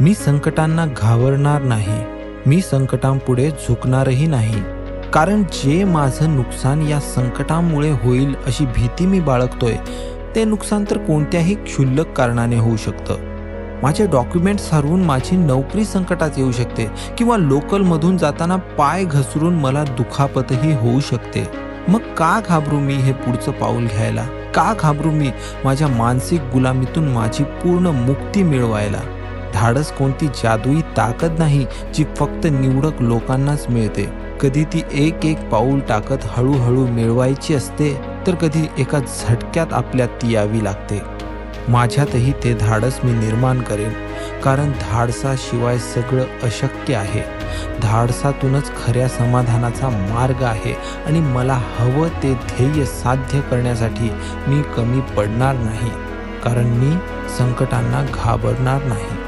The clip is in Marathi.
मी संकटांना घाबरणार नाही. मी संकटांपुढे झुकणारही नाही. कारण जे माझं नुकसान या संकटामुळे होईल अशी भीती मी बाळगतोय ते नुकसान तर कोणत्याही क्षुल्लक कारणाने होऊ शकतं. माझे डॉक्युमेंट्स हरवून माझी नोकरी संकटात येऊ शकते किंवा लोकलमधून जाताना पाय घसरून मला दुखापतही होऊ शकते. मग का घाबरू मी हे पुढचं पाऊल घ्यायला? का घाबरू मी माझ्या मानसिक गुलामीतून माझी पूर्ण मुक्ती मिळवायला? धाडस कोणती जादुई ताकद नाही जी फक्त निवडक लोकांनाच मिळते. कधी ती एक एक पाऊल टाकत हळूहळू मिळवायची असते तर कधी एका झटक्यात आपल्यात ती यावी लागते. माझ्यातही ते धाडस मी निर्माण करेन कारण धाडसाशिवाय सगळं अशक्य आहे. धाडसातूनच खऱ्या समाधानाचा मार्ग आहे आणि मला हवं ते ध्येय साध्य करण्यासाठी मी कमी पडणार नाही कारण मी संकटांना घाबरणार नाही.